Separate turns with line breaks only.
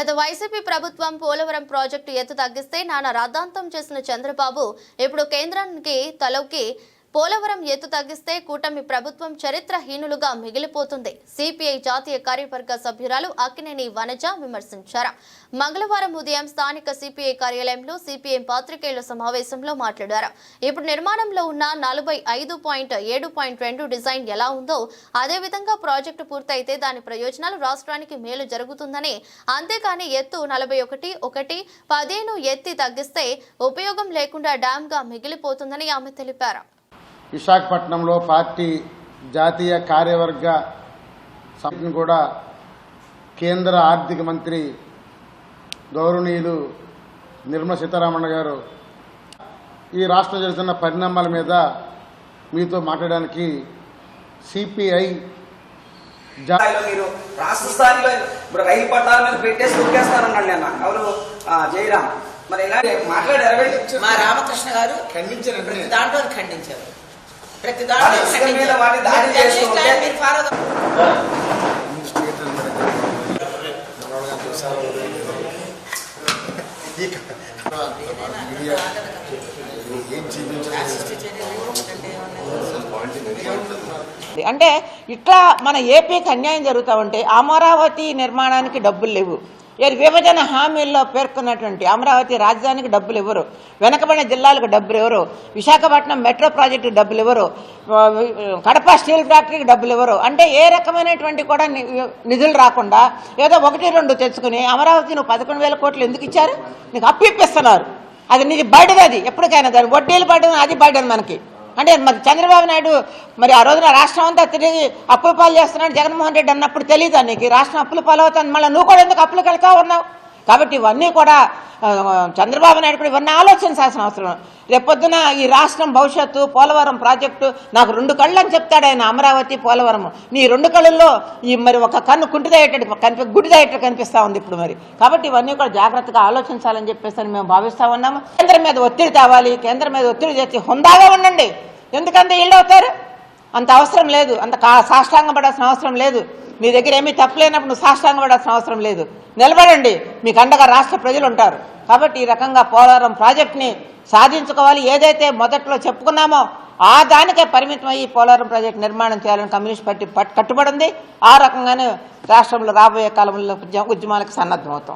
గత వైసీపీ ప్రభుత్వం పోలవరం ప్రాజెక్టు ఎత్తు తగ్గిస్తే నానా రాద్ధాంతం చేసిన చంద్రబాబు ఇప్పుడు కేంద్రానికి తలొక్కి పోలవరం ఎత్తు తగ్గిస్తే కూటమి ప్రభుత్వం చరిత్రహీనులుగా మిగిలిపోతుంది. సిపిఐ జాతీయ కార్యవర్గ సభ్యురాలు అక్కినేని వనజ విమర్శించారు. మంగళవారం ఉదయం స్థానిక సిపిఐ కార్యాలయంలో సిపిఐ పాత్రికేయుల సమావేశంలో మాట్లాడారు. ఇప్పుడు నిర్మాణంలో ఉన్న నలభై ఐదు పాయింట్ ఏడు పాయింట్ రెండు డిజైన్ ఎలా ఉందో అదేవిధంగా ప్రాజెక్టు పూర్తయితే దాని ప్రయోజనాలు రాష్ట్రానికి మేలు జరుగుతుందని. అంతేకాని ఎత్తు నలభై ఒకటి ఒకటి పదిహేను ఎత్తి తగ్గిస్తే ఉపయోగం లేకుండా డ్యాంగా మిగిలిపోతుందని ఆమె తెలిపారు.
విశాఖపట్నంలో పార్టీ జాతీయ కార్యవర్గ సభ్యుని కూడా కేంద్ర ఆర్థిక మంత్రి గౌరవనీయులు నిర్మలా సీతారామన్ గారు ఈ రాష్ట్రం జరుగుతున్న పరిణామాల మీద మీతో మాట్లాడడానికి సిపిఐ
మీరు రాష్ట్ర స్థాయిలో ఇప్పుడు రైలు పట్టాల మీద పెట్టేసి తొక్కేస్తానన్నాడు నేను ఎవరు ఆ, జయరాం మరి ఇలా మాట్లాడారు?
మా రామకృష్ణ గారు
ఖండించారండి.
ప్రతి దాంట్లో ఖండించారు. ప్రతి అంటే ఇట్లా మన ఏపీకి అన్యాయం జరుగుతూ ఉంటే అమరావతి నిర్మాణానికి డబ్బులు లేవు. విభజన హామీల్లో పేర్కొన్నటువంటి అమరావతి రాజధానికి డబ్బులు ఇవ్వరు. వెనకబడిన జిల్లాలకు డబ్బులు ఇవ్వరు. విశాఖపట్నం మెట్రో ప్రాజెక్టుకి డబ్బులు ఇవ్వరు. కడప స్టీల్ ఫ్యాక్టరీకి డబ్బులు ఇవ్వరు. అంటే ఏ రకమైనటువంటి కూడా ని- నిధులు రాకుండా ఏదో ఒకటి రెండు తెచ్చుకుని అమరావతి నువ్వు పదకొండు వేల కోట్లు ఎందుకు ఇచ్చారు? నీకు అప్పు ఇప్పిస్తున్నారు. అది నీది బర్డెన్ అది. ఎప్పటికైనా దాని వడ్డీలు పడ్డది అది బయటది మనకి. అంటే మరి చంద్రబాబు నాయుడు మరి ఆ రోజున రాష్ట్రం అంతా తిరిగి అప్పుల పాలు చేస్తున్నాడు జగన్మోహన్ రెడ్డి అన్నప్పుడు తెలియదా నీకు? రాష్ట్రం అప్పుల పాలు అవుతుంది మళ్ళీ నువ్వు కూడా ఎందుకు అప్పులు కలుతా ఉన్నావు కాబట్టి ఇవన్నీ కూడా చంద్రబాబు నాయుడు కూడా ఇవన్నీ ఆలోచించాల్సిన అవసరం. రేపొద్దున ఈ రాష్ట్రం భవిష్యత్తు పోలవరం ప్రాజెక్టు నాకు రెండు కళ్ళు అని చెప్తాడు ఆయన అమరావతి పోలవరం నీ రెండు కళ్ళల్లో ఈ మరి ఒక కన్ను కుంటిదయ్యేటట్టు కనిపి గుడిదయ్యేటట్టు కనిపిస్తూ ఉంది ఇప్పుడు మరి. కాబట్టి ఇవన్నీ కూడా జాగ్రత్తగా ఆలోచించాలని చెప్పేసి అని మేము భావిస్తూ ఉన్నాము. కేంద్రం మీద ఒత్తిడి తేవాలి కేంద్రం మీద ఒత్తిడి చేసి హుందాగా ఉండండి. ఎందుకంటే ఇళ్ళు అవుతారు? అంత అవసరం లేదు. అంత సాష్టాంగం అవసరం లేదు. మీ దగ్గర ఏమీ తప్పలేనప్పుడు నువ్వు సాష్టాంగం అవసరం లేదు. నిలబడండి. మీకు అండగా రాష్ట్ర ప్రజలు ఉంటారు. కాబట్టి ఈ రకంగా పోలవరం ప్రాజెక్ట్ని సాధించుకోవాలి. ఏదైతే మొదట్లో చెప్పుకున్నామో ఆ దానికే పరిమితం పోలవరం ప్రాజెక్ట్ నిర్మాణం చేయాలని కమ్యూనిస్ట్ పార్టీ కట్టుబడింది ఆ రకంగానే రాష్ట్రంలో రాబోయే కాలంలో ఉద్యమాలకు సన్నద్ధమవుతాం.